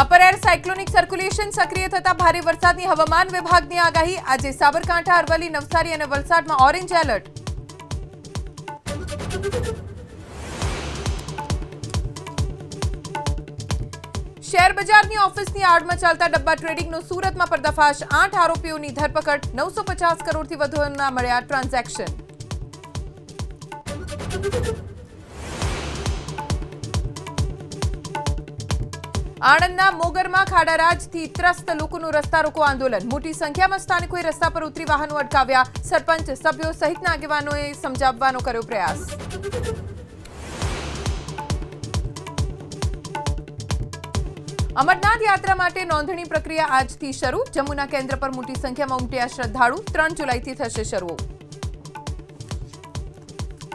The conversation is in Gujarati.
અપર એર સાયક્લોનિક સર્ક્યુલેશન સક્રિય થતા ભારે વરસાદની હવામાન વિભાગની આગાહી. આજે સાબરકાંઠા, અરવલ્લી, નવસારી અને વલસાડમાં ઓરેન્જ એલર્ટ. શેર બજારની ઓફિસની આડમાં ચાલતા ડબ્બા ટ્રેડિંગનો સુરતમાં પર્દાફાશ. આઠ આરોપીઓની ધરપકડ. નવસો પચાસ કરોડથી વધુના મળ્યા ટ્રાન્ઝેક્શન. આણંદના મોગરમાં ખાડારાજથી ત્રસ્ત લોકોનું રસ્તા રોકો આંદોલન. મોટી સંખ્યામાં સ્થાનિકોએ રસ્તા પર ઉતરી વાહનો અટકાવ્યા. સરપંચ, સભ્યો સહિતના આગેવાનોએ સમજાવવાનો કર્યો પ્રયાસ. અમરનાથ યાત્રા માટે નોંધણી પ્રક્રિયા આજથી શરૂ. જમ્મુના કેન્દ્ર પર મોટી સંખ્યામાં ઉમટ્યા શ્રદ્ધાળુ. ત્રણ જુલાઈથી થશે શરૂ